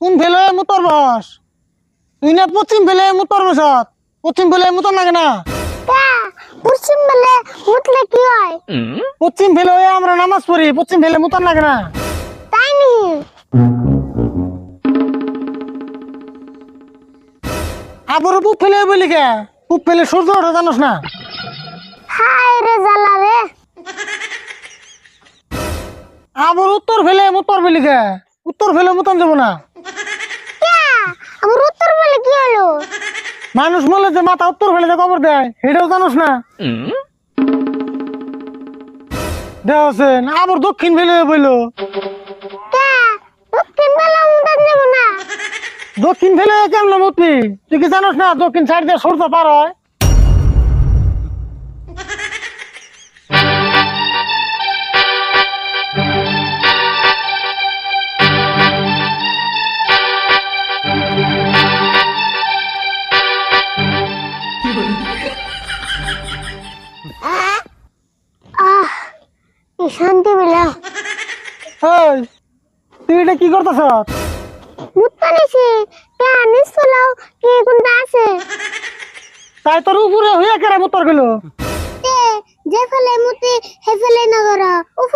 কোন ভেলে মুতর বস? তুই না পশ্চিম ভেলে মুতর বসত। পশ্চিম ভেলে মুতর লাগে না। পশ্চিম বেলে মুতলে কি হয়? পশ্চিম ফেলে আমরা নামাজ পড়ি পশ্চিম ফেলে মুতর লাগে না। তাই নি? আবার পুপ ফেলে বলি কে? পুপ ফেলে সূর্য ওঠে জানোস না? হায় রে জ্বালা রে। আবার উত্তর ফেলে মুতর বলি কে? উত্তর ফেলে মুতন যাব না কা আমার উত্তর বেলে কি হলো মানুষ বলে যে মাথা উত্তর ফেলে যে কবর দেয় সেটাও জানোস না। দেওয়াছেন আবার দক্ষিণ ফেলে বইলো। দক্ষিণ ফেলে কেমন মতি তুই কি জানোস না দক্ষিণ সাইড দিয়ে সূর্য পার হয়? আহ শান্তি মিলা। এই তুই এটা কি করতেছ? মুত্তা নিছি কা নিস কে কি কোনটা আছে? তাই তোর উপরে হইয়া কেরা মুতর গেল? তে যে ফেলে মুতি হে ফেলে না মুতান নব্বু